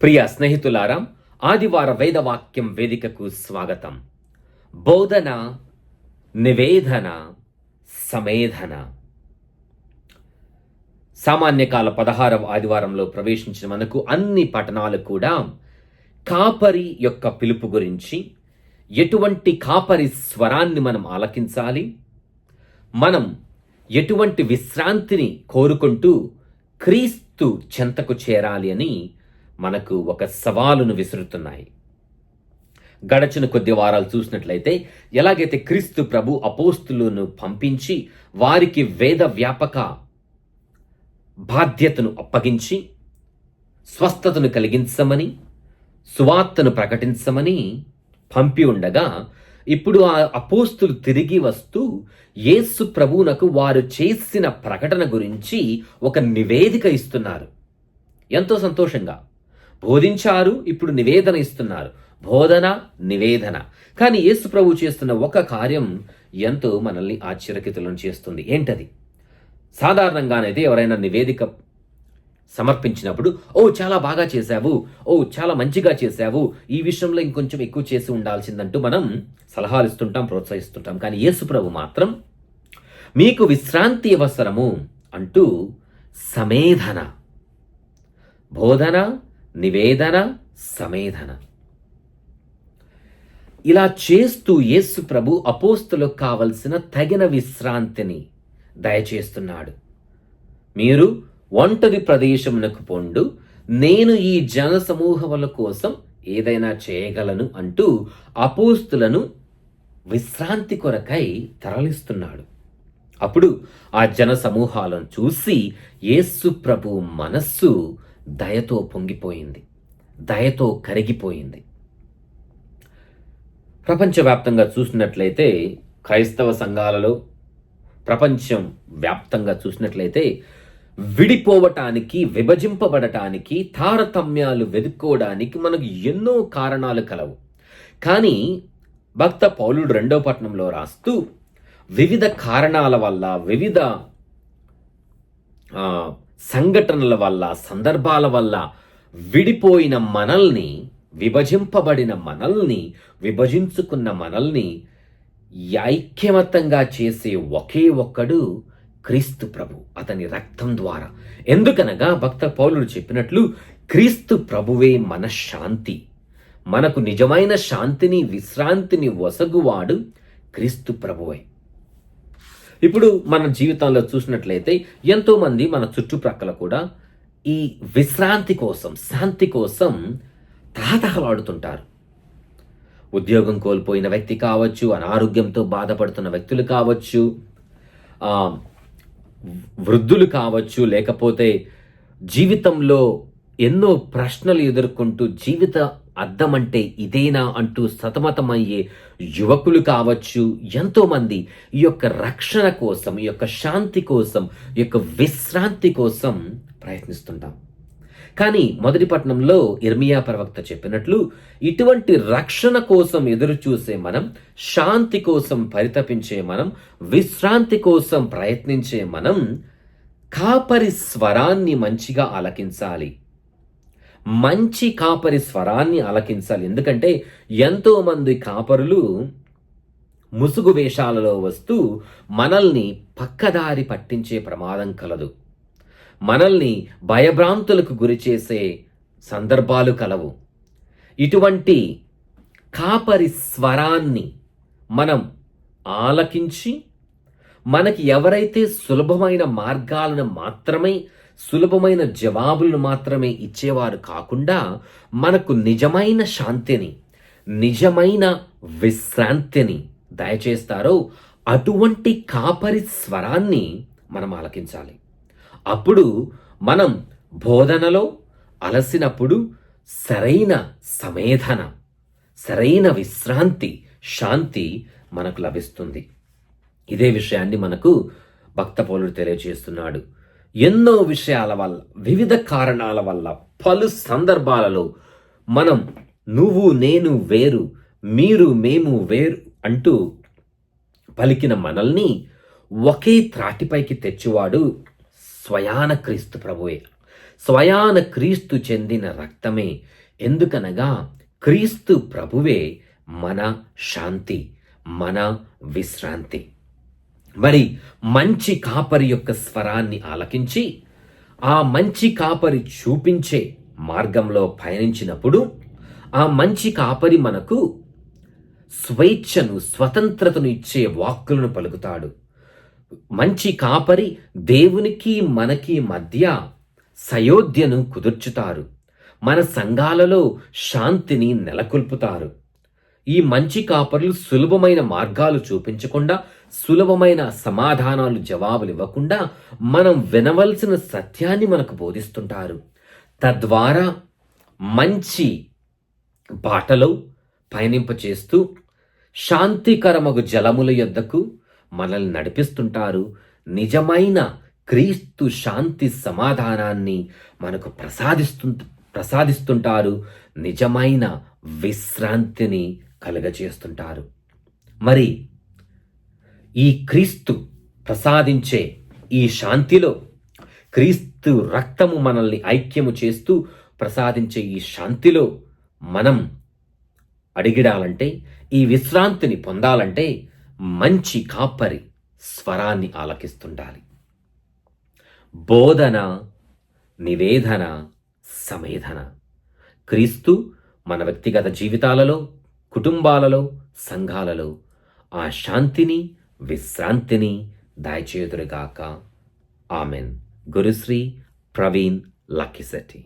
ప్రియ స్నేహితులారా ఆదివార వేదవాక్యం వేదికకు స్వాగతం. బోధన నివేదన సమేధన. సామాన్యకాల పదహారవ ఆదివారంలో ప్రవేశించిన మనకు అన్ని పట్టణాలు కూడా కాపరి యొక్క పిలుపు గురించి ఎటువంటి కాపరి స్వరాన్ని మనం ఆలకించాలి మనం ఎటువంటి విశ్రాంతిని కోరుకుంటూ క్రీస్తు చెంతకు చేరాలి అని మనకు ఒక సవాలును విసురుతున్నాయి. గడచిన కొద్ది వారాలు చూసినట్లయితే ఎలాగైతే క్రీస్తు ప్రభు అపోస్తులను పంపించి వారికి వేద వ్యాపక బాధ్యతను అప్పగించి స్వస్థతను కలిగించమని సువార్తను ప్రకటించమని పంపి ఉండగా ఇప్పుడు ఆ అపోస్తులు తిరిగి వస్తూ యేసు ప్రభువునకు వారు చేసిన ప్రకటన గురించి ఒక నివేదిక ఇస్తున్నారు. ఎంతో సంతోషంగా. బోధించారు ఇప్పుడు నివేదన ఇస్తున్నారు. బోధన నివేదన. కానీ యేసు ప్రభు చేస్తున్న ఒక కార్యం ఎంతో మనల్ని ఆశ్చర్యకితులను చేస్తుంది. ఏంటది? సాధారణంగానైతే ఎవరైనా నివేదిక సమర్పించినప్పుడు ఓ చాలా బాగా చేశావు. ఓ చాలా మంచిగా చేశావు. ఈ విషయంలో ఇంకొంచెం ఎక్కువ చేసి ఉండాల్సిందంటూ మనం సలహాలు ఇస్తుంటాం ప్రోత్సహిస్తుంటాం. కానీ యేసుప్రభు మాత్రం మీకు విశ్రాంతి అవసరము అంటూ సమేధన. బోధన నివేదన సమేధన. ఇలా చేస్తూ యేసు ప్రభు అపోస్తులకు కావలసిన తగిన విశ్రాంతిని దయచేస్తున్నాడు. మీరు ఒంటరి ప్రదేశమునకు పొండు నేను ఈ జన సమూహముల కోసం ఏదైనా చేయగలను అంటూ అపోస్తులను విశ్రాంతి కొరకై తరలిస్తున్నాడు. అప్పుడు ఆ జన సమూహాలను చూసి యేసు ప్రభు మనస్సు దయతో పొంగిపోయింది. దయతో కరిగిపోయింది. ప్రపంచవ్యాప్తంగా చూసినట్లయితే క్రైస్తవ సంఘాలలో ప్రపంచం వ్యాప్తంగా చూసినట్లయితే విడిపోవటానికి విభజింపబడటానికి తారతమ్యాలు వెతుక్కోవడానికి మనకు ఎన్నో కారణాలు కలవు. కానీ భక్త పౌలుడు రెండో పట్నంలో రాస్తూ వివిధ కారణాల వల్ల వివిధ సంఘటనల వల్ల సందర్భాల వల్ల విడిపోయిన మనల్ని విభజింపబడిన మనల్ని విభజించుకున్న మనల్ని ఐక్యమతంగా చేసే ఒకే ఒక్కడు క్రీస్తు ప్రభు అతని రక్తం ద్వారా. ఎందుకనగా భక్త పౌలుడు చెప్పినట్లు క్రీస్తు ప్రభువే మన శాంతి. మనకు నిజమైన శాంతిని విశ్రాంతిని వసగువాడు క్రీస్తు ప్రభువే. ఇప్పుడు మన జీవితంలో చూసినట్లయితే ఎంతోమంది మన చుట్టుప్రక్కల కూడా ఈ విశ్రాంతి కోసం శాంతి కోసం తహతహలాడుతుంటారు ఉద్యోగం కోల్పోయిన వ్యక్తి కావచ్చు అనారోగ్యంతో బాధపడుతున్న వ్యక్తులు కావచ్చు వృద్ధులు కావచ్చు లేకపోతే జీవితంలో ఎన్నో ప్రశ్నలు ఎదుర్కొంటూ జీవిత అర్థం అంటే ఇదేనా అంటూ సతమతమయ్యే యువకులు కావచ్చు ఎంతోమంది ఈ యొక్క రక్షణ కోసం ఈ యొక్క శాంతి కోసం ఈ యొక్క విశ్రాంతి కోసం ప్రయత్నిస్తుంటాం. కానీ మొదటి పట్టణంలో ఇర్మియా ప్రవక్త చెప్పినట్లు ఇటువంటి రక్షణ కోసం ఎదురు చూసే మనం శాంతి కోసం పరితపించే మనం విశ్రాంతి కోసం ప్రయత్నించే మనం కాపరి స్వరాన్ని మంచిగా ఆలకించాలి. మంచి కాపరి స్వరాన్ని ఆలకించాలి ఎందుకంటే ఎంతోమంది కాపరులు ముసుగు వేషాలలో వస్తూ మనల్ని పక్కదారి పట్టించే ప్రమాదం కలదు. మనల్ని భయభ్రాంతులకు గురి చేసే సందర్భాలు కలవు. ఇటువంటి కాపరి స్వరాన్ని మనం ఆలకించి మనకి ఎవరైతే సులభమైన మార్గాలను మాత్రమే సులభమైన జవాబులను మాత్రమే ఇచ్చేవారు కాకుండా మనకు నిజమైన శాంతిని నిజమైన విశ్రాంతిని దయచేస్తారో అటువంటి కాపరి స్వరాన్ని మనం ఆలకించాలి. అప్పుడు మనం బోధనలో అలసినప్పుడు సరైన సమేధన సరైన విశ్రాంతి శాంతి మనకు లభిస్తుంది. ఇదే విషయాన్ని మనకు భక్త పౌరుడు తెలియజేస్తున్నాడు. ఎన్నో విషయాల వల్ల వివిధ కారణాల వల్ల పలు సందర్భాలలో మనం నువ్వు నేను వేరు మీరు మేము వేరు అంటూ పలికిన మనల్ని ఒకే త్రాటిపైకి తెచ్చువాడు స్వయాన క్రీస్తు ప్రభువే. స్వయాన క్రీస్తు చెందిన రక్తమే. ఎందుకనగా క్రీస్తు ప్రభువే మన శాంతి మన విశ్రాంతి. మరి మంచి కాపరి యొక్క స్వరాన్ని ఆలకించి ఆ మంచి కాపరి చూపించే మార్గంలో పయనించినప్పుడు ఆ మంచి కాపరి మనకు స్వేచ్ఛను స్వతంత్రతను ఇచ్చే వాక్కులను పలుకుతాడు. మంచి కాపరి దేవునికి మనకి మధ్య సయోధ్యను కుదుర్చుతారు. మన సంఘాలలో శాంతిని నెలకొల్పుతారు. ఈ మంచి కాపర్లు సులభమైన మార్గాలు చూపించకుండా సులభమైన సమాధానాలు జవాబులు ఇవ్వకుండా మనం వినవలసిన సత్యాన్ని మనకు బోధిస్తుంటారు. తద్వారా మంచి బాటలో పయనింపచేస్తూ శాంతికరమగు జలముల యొద్దకు మనల్ని నడిపిస్తుంటారు. నిజమైన క్రీస్తు శాంతి సమాధానాన్ని మనకు ప్రసాదిస్తు ప్రసాదిస్తుంటారు. నిజమైన విశ్రాంతిని కలుగజేస్తుంటారు. మరి ఈ క్రీస్తు ప్రసాదించే ఈ శాంతిలో క్రీస్తు రక్తము మనల్ని ఐక్యము చేస్తూ ప్రసాదించే ఈ శాంతిలో మనం అడిగిడాలంటే ఈ విశ్రాంతిని పొందాలంటే మంచి కాపరి స్వరాన్ని ఆలకిస్తుండాలి. బోధన నివేదన సమేధన. క్రీస్తు మన వ్యక్తిగత జీవితాలలో కుటుంబాలలో సంఘాలలో ఆ శాంతిని విశ్రాంతిని దయచేతురుగాక ఆమెన్. గురుశ్రీ ప్రవీణ్ లక్కిశెట్టి.